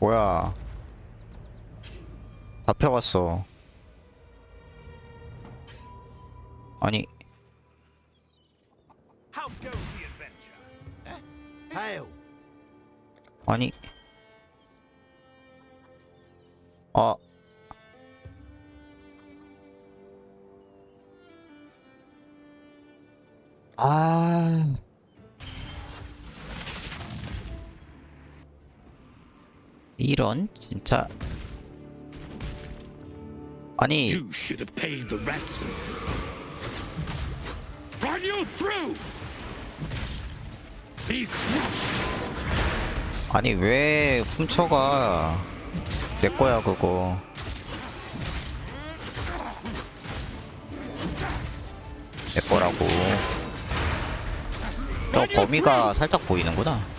뭐야 잡혀갔어 아니! 아니 아 아. 이런 진짜 아니 You should have paid the ransom. Run you through! Be crushed! 아니 왜 훔쳐가 내 거야 그거 내 거라고 저 범위가 살짝 보이는구나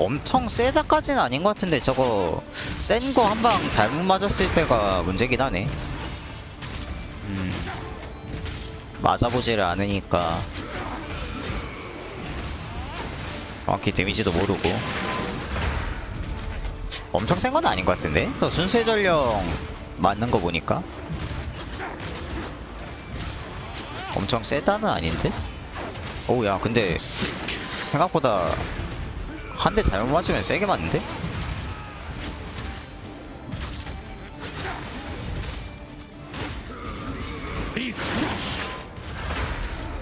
엄청 세다까지는 아닌 것 같은데 저거 센 거 한 방 잘못 맞았을 때가 문제긴 하네 음 맞아보지를 않으니까 정확히 데미지도 모르고 엄청 센 건 아닌 것 같은데? 저 순수의 전령 맞는 거 보니까 엄청 세다는 아닌데? 오우 야 근데 생각보다 한 대 잘못 맞으면 세게 맞는데?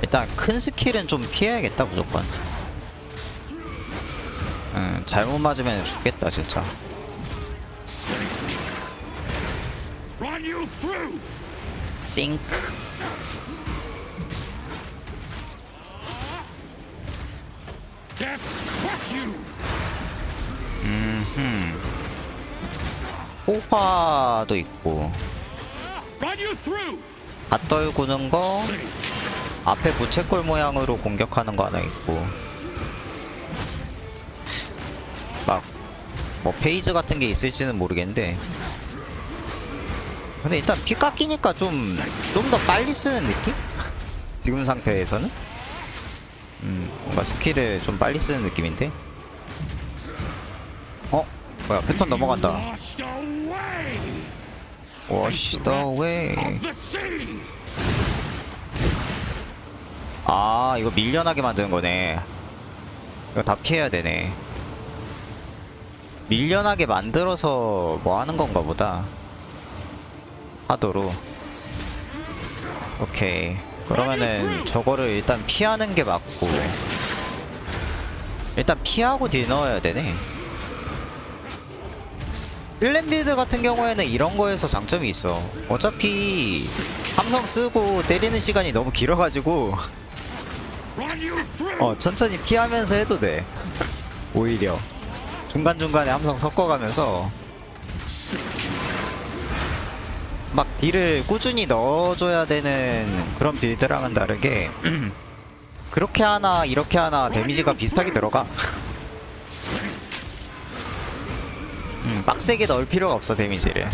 일단 큰 스킬은 좀 피해야겠다 무조건 음, 잘못 맞으면 죽겠다 진짜! 싱크 Depths crush you! 호화도 있고 Run you through! 다 떨구는 거 앞에 부채꼴 모양으로 공격하는 거 하나 있고 막 뭐 페이즈 같은 게 있을지는 모르겠는데 근데 일단 피 깎이니까 좀 좀 더 빨리 쓰는 느낌? 지금 상태에서는 음 뭔가 스킬을 좀 빨리 쓰는 느낌인데 어? 뭐야 패턴 넘어간다. Of the sea! 아 이거 밀려나게 만드는 거네. 이거 다 피해야 되네. 밀려나게 만들어서 뭐 하는 건가 보다. 하도록 오케이. 그러면은 저거를 일단 피하는 게 맞고. 일단 피하고 딜 넣어야 되네 일렘빌드 같은 경우에는 이런 거에서 장점이 있어 어차피 함성 쓰고 때리는 시간이 너무 길어가지고! 어 천천히 피하면서 해도 돼 오히려 중간중간에 함성 섞어가면서 막 딜을 꾸준히 넣어줘야 되는 그런 빌드랑은 다르게 그렇게 하나 이렇게 하나 데미지가 비슷하게 들어가 음, 빡세게 넣을 필요가 없어 데미지를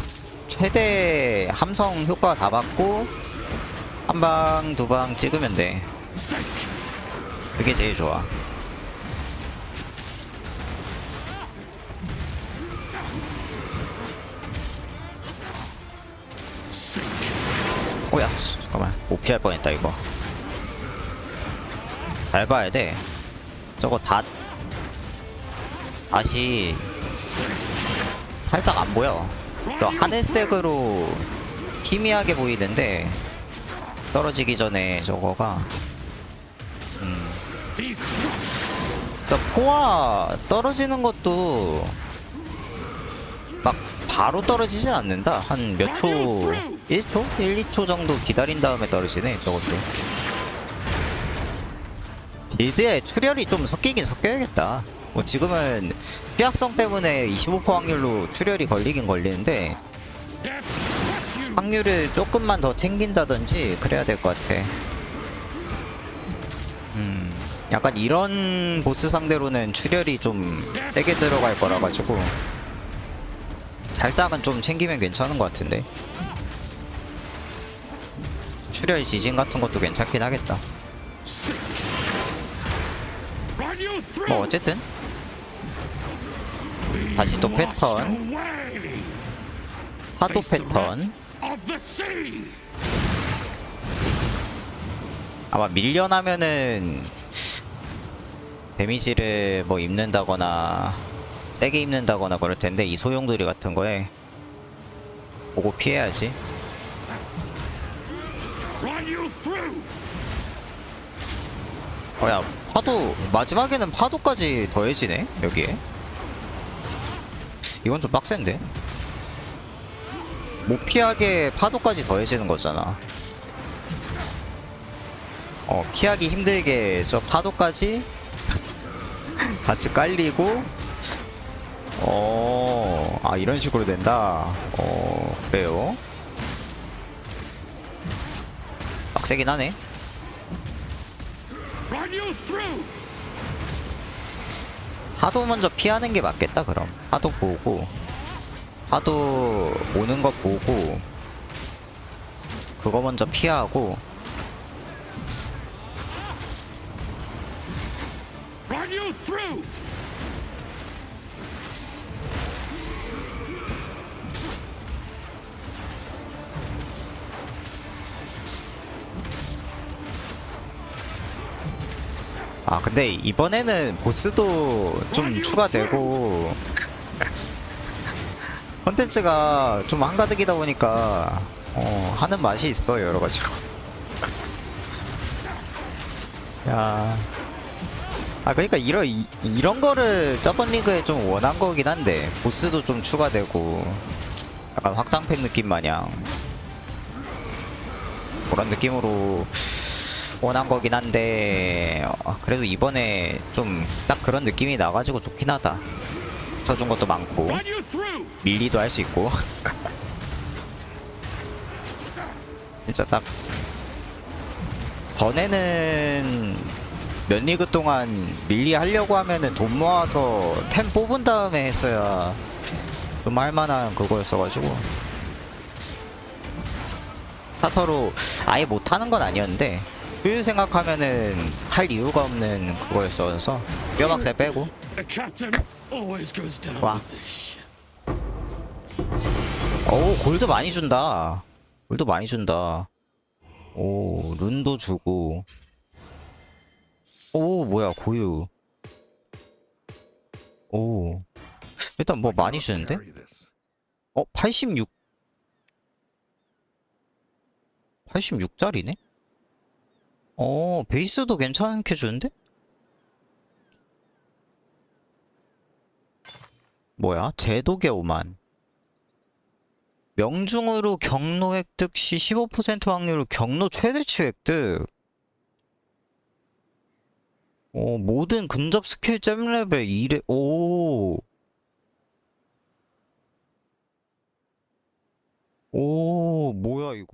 최대 함성 효과 다 받고 한 방 두 방 찍으면 돼 그게 제일 좋아. 오야, 잠깐만. 못 피할 뻔했다 이거. 잘 봐야 돼. 저거 다 다시 살짝 안 보여. 저 하늘색으로 희미하게 보이는데 떨어지기 전에 저거가! 그러니까 포화 떨어지는 것도 막 바로 떨어지진 않는다. 한 몇 초, 1초? 1, 2초 정도 기다린 다음에 떨어지네, 저것도. 빌드에 출혈이 좀 섞이긴 섞여야겠다. 뭐 지금은 피약성 때문에 25% 확률로 출혈이 걸리긴 걸리는데! 확률을 조금만 더 챙긴다든지 그래야 될 것 같아. 음, 약간 이런 보스 상대로는 출혈이 좀 세게 들어갈 거라 가지고 살짝은 좀 챙기면 괜찮은 것 같은데. 출혈 지진 같은 것도 괜찮긴 하겠다. 뭐 어쨌든 다시 또 패턴! 파도 Face the 패턴! 아마 밀려나면은 데미지를 뭐 입는다거나 세게 입는다거나 그럴 텐데 이 소용돌이 같은 거에 보고 피해야지! 어야 파도 마지막에는 파도까지 더해지네 여기에. 이건 좀 빡센데? 못 피하게 파도까지 더해지는 거잖아. 어 피하기 힘들게 저 파도까지 같이 깔리고 어아 이런 식으로 된다. 어 그래요? 빡세긴 하네! 파도 먼저 피하는 게 맞겠다 그럼. 파도 보고. 파도 오는 거 보고. 그거 먼저 피하고 아 근데 이번에는 보스도 좀 추가되고 컨텐츠가 좀 한가득이다 보니까 어, 하는 맛이 있어 여러 가지로 야. 아 그러니까 이런 이, 이런 거를 저번 리그에 좀 원한 거긴 한데 보스도 좀 추가되고 약간 확장팩 느낌 마냥 그런 느낌으로 원한 거긴 한데 어, 그래도 이번에 좀 딱 그런 느낌이 나가지고 좋긴 하다. 쳐준 것도 많고! 밀리도 할 수 있고. 진짜 딱 전에는 몇 리그 동안 밀리 하려고 하면은 돈 모아서 템 뽑은 다음에 했어야 좀 할만한 그거였어가지고. 스타터로 아예 못하는 건 아니었는데 효율 생각하면은 할 이유가 없는 그거였어서 뼈박살 빼고. Ship. 오 골드 많이 준다. 골드 많이 준다. 오 룬도 주고. 오 뭐야 고유. 오. 일단 뭐 많이 주는데? 어 86 86짜리네 어 베이스도 괜찮게 주는데 뭐야 제독의 오만 명중으로 경로 획득 시 15% 확률로 경로 최대치 획득. 오, 모든 근접 스킬 잼 레벨 2래, 오. 오, 뭐야, 이거.